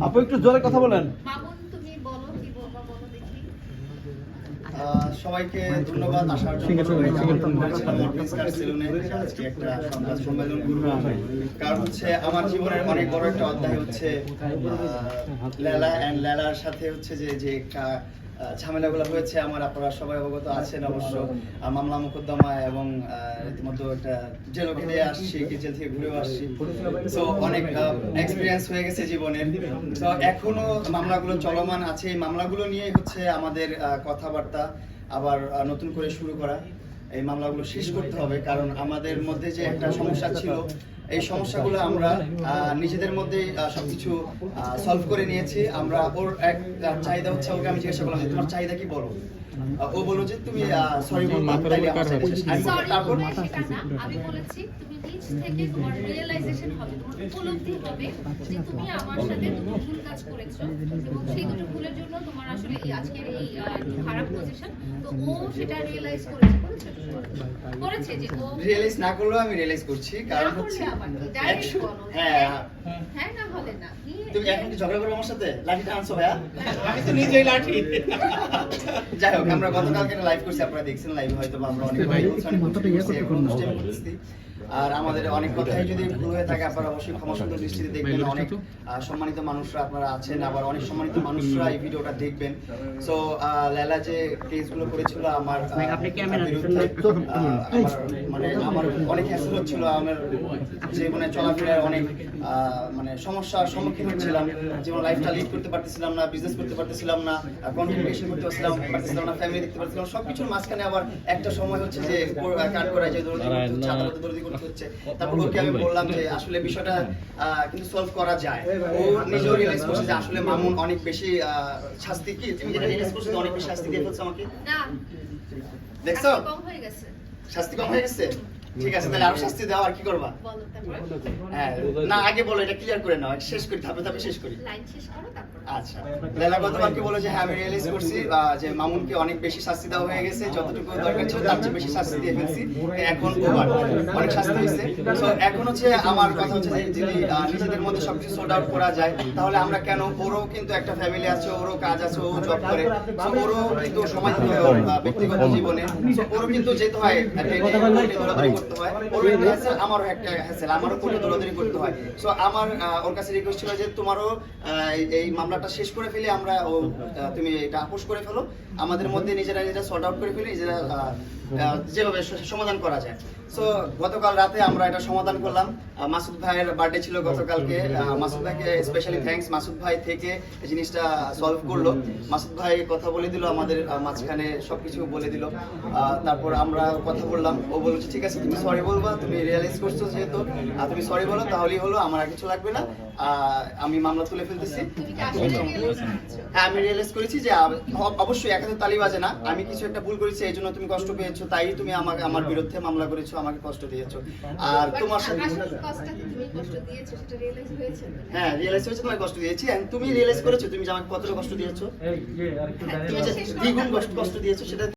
আপু- একটু জোরে কথা বলেন মামুন তুমি বলো কি বলবা বলো দেখি আহ, সবাইকে ধন্যবাদ আসার জন্য আজকে একটা সংবাদ সম্মেলন কারণ হচ্ছে আমার জীবনের অনেক বড় একটা অধ্যায় হচ্ছে লেলা অ্যান্ড লেলার সাথে হচ্ছে যে যে একটা ঝামেলাগুলো হয়েছে। আমার আপনারা সবাই অবগত আছেন অবশ্য। মামলা মোকদ্দমা এবং রীতিমতো একটা জেলও খেলে আসছি কি জেল থেকে ঘুরেও আসছি। তো অনেক এক্সপিরিয়েন্স হয়ে গেছে জীবনের। তো এখনও মামলাগুলো চলমান আছে। এই মামলাগুলো নিয়ে হচ্ছে আমাদের কথাবার্তা আবার নতুন করে শুরু করা। এই মামলাগুলো শেষ করতে হবে কারণ আমাদের মধ্যে যে একটা সমস্যা ছিল এই সমস্যাগুলো আমরা নিজেদের মধ্যে সবকিছু সলভ করে নিয়েছি। আমরা ওর এক চাহিদা হচ্ছে ওকে আমি জিজ্ঞাসা করলাম যে, তোমার চাহিদা কি বলো? ও বলল যে তুমি সরি বলব তাইলে আমার চাহিদা শেষ। আমি বললাম, তারপর না আমি বলেছি তুমি নিজ থেকে তোমার রিয়েলাইজেশন হবে তোমার উপলব্ধি হবে যে তুমি আমার সাথে দুটো ভুল কাজ করেছ এবং সেই দুটো ভুলের জন্য তোমার আসলে এই আজকের এই খারাপ পজিশন তো ও সেটা রিয়েলাইজ করেছে করেছে করেছে যে ও রিয়েলাইজ না করলেও আমি রিয়েলাইজ করছি কারণ হচ্ছে হ্যাঁ। হ্যাঁ। তুমি এখন কি ঝগড়া করবে আমার সাথে? লাঠিটা আনছো ভাইয়া? আমি তো নিজেই লাঠি। যাই হোক আমরা গতকালকে লাইভ করছি আপনারা দেখছেন লাইভ হয়তো আমরা অনেক ইয়ে। আর আমাদের অনেক কথাই যদি ভুল হয়ে থাকে আপনারা অবশ্যই ক্ষমা সুন্দর দৃষ্টিতে দেখবেন। অনেক সম্মানিত মানুষরা আপনারা আছেন আবার অনেক সম্মানিত মানুষরা এই ভিডিওটা দেখবেন। সো লেলা যে কেসগুলো করেছিল আমার মানে আমার অনেক হ্যাসেল হচ্ছিল আমার জীবনে চলাফেরার অনেক আহ, মানে সমস্যার সম্মুখীন হচ্ছিলাম যেমন লাইফটা লিড করতে পারতেছিলাম না বিজনেস করতে পারতেছিলাম না কনফিগারেশন করতে পারছিলাম পারতেছিলাম না ফ্যামিলি দেখতে পারছিলাম না সবকিছুর মাঝখানে আবার একটা সময় হচ্ছে যে কাট করা যে দৌড়ি করতে হচ্ছে আদালতে দৌড়ি করতে হচ্ছে। তারপর ওকে আমি বললাম যে আসলে বিষয়টা কিন্তু সলভ করা যায়। ও নিজেও রিয়েলাইজ করছে যে আসলে মামুন অনেক বেশি আহ, শাস্তি কি? তুমি যেটা রিয়েলাইজ করছ অনেক বেশি শাস্তি দিয়ে ফেলছে আমাকে। না। দেখছ? শাস্তি কম হয়ে গেছে? ঠিক আছে তাহলে আরও শাস্তি দাও আর কি করবা? হ্যাঁ না আগে বলো এটা ক্লিয়ার করে নাও শেষ করি ধাপে ধাপে শেষ করি। আচ্ছা লেলা গতকালকে বলে যে হ্যাঁ আমি রিয়েলাইজ করছি যে মামুনকে অনেক বেশি শাস্তি দেওয়া হয়ে গেছে যতটুকু দরকার ছিল তার চেয়ে বেশি শাস্তি দিয়ে ফেলছি এখন ওভার অনেক শাস্তি হয়েছে। এখন হচ্ছে আমার কথা হচ্ছে যে যদি নিজেদের মধ্যে সবকিছু সোর্ট আউট করা যায় তাহলে আমরা কেন ওরও কিন্তু একটা ফ্যামিলি আছে ওরও কাজ আছে ও জব করে। ওরও কিন্তু আহ, ব্যক্তিগত জীবনে। ওরও কিন্তু যেতে হয় করতে হয়। আমারও একটা হ্যাসেল আমারও কোর্টে দৌড়াদৌড়ি করতে হয়। সো আমার ওর কাছে রিকোয়েস্ট ছিল যে তোমারও এই- মামলাটা শেষ করে ফেলে, আমরা ও তুমি এটা আপোষ করে ফেলো। আমাদের মধ্যে নিজেরা নিজেরা সর্ট আউট করে ফেলি, নিজেরা যেভাবে সমাধান করা যায়। সো গতকাল রাতে আমরা এটা সমাধান করলাম। মাসুদ ভাইয়ের বার্থডে ছিল গতকালকে। মাসুদ ভাইকে স্পেশালি থ্যাঙ্কস মাসুদ ভাই থেকে এই জিনিসটা সলভ করল। মাসুদ ভাই কথা বলে দিল আমাদের মাঝখানে সবকিছু বলে দিল। তারপর আমরা কথা বললাম। ও বলছে ঠিক আছে তুমি সরি বলবা। তুমি রিয়েলাইজ করছ যেহেতু। তুমি সরি বলো তাহলেই হলো। আমার আর কিছু লাগবে না। আহ, আমি মামলা তুলে ফেলতেছি। হ্যাঁ আমি রিয়েলাইজ করেছি যে অবশ্যই একাতে তালি বাজে না। আমি কিছু একটা ভুল করেছি এই জন্য তুমি কষ্ট পেয়েছ। তাই তুমি আমাকে আমার বিরুদ্ধে মামলা করেছ। আমাকে কষ্ট দিয়েছ। আর তোমার সাথে আসল কষ্টটা তুমি কষ্ট দিয়েছ সেটা রিয়েলাইজ হয়েছে? হ্যাঁ রিয়েলাইজ হয়েছে তোমাকে কষ্ট দিয়েছি। এন্ড তুমি রিয়েলাইজ করেছ তুমি যে আমাকে কতটা কষ্ট দিয়েছ। হ্যাঁ, তুমি যে দ্বিগুণ কষ্ট কষ্ট দিয়েছ সেটা